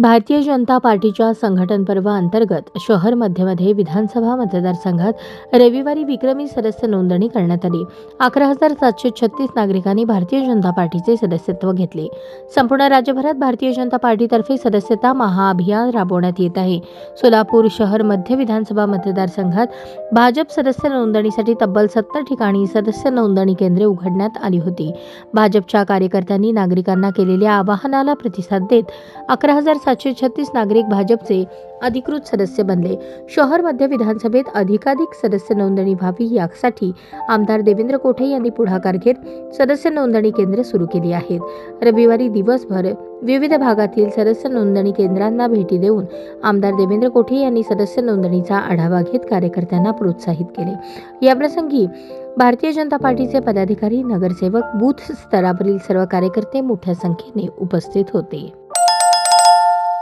भारतीय जनता पार्टीच्या संघटन पर्व अंतर्गत शहर मध्यमध्ये विधानसभा मतदारसंघात रविवारी विक्रमी सदस्य नोंदणी करण्यात आली. अकरा हजार सातशे छत्तीस नागरिकांनी भारतीय जनता पार्टीचे सदस्यत्व घेतले. संपूर्ण राज्यभरात भारतीय जनता पार्टीतर्फे सदस्यता महाअभियान राबवण्यात येत आहे. सोलापूर शहर मध्य विधानसभा मतदारसंघात भाजप सदस्य नोंदणीसाठी तब्बल सत्तर ठिकाणी सदस्य नोंदणी केंद्रे उघडण्यात आली होती. भाजपच्या कार्यकर्त्यांनी नागरिकांना केलेल्या आवाहनाला प्रतिसाद देत अकरा हजार सातशे छत्तीस नागरिक भाजपचे अधिकृत सदस्य बनले. शहर मध्य विधानसभेत अधिकाधिक सदस्य नोंदणी व्हावी यासाठी आमदार देवेंद्र कोठे यांनी पुढाकार घेत सदस्य नोंदणी केंद्र सुरू केली आहेत. रविवारी दिवसभर विविध भागातील सदस्य नोंदणी केंद्रांना भेटी देऊन आमदार देवेंद्र कोठे यांनी सदस्य नोंदणीचा आढावा घेत कार्यकर्त्यांना प्रोत्साहित केले. याप्रसंगी भारतीय जनता पार्टीचे पदाधिकारी नगरसेवक बूथ स्तरावरील सर्व कार्यकर्ते मोठ्या संख्येने उपस्थित होते.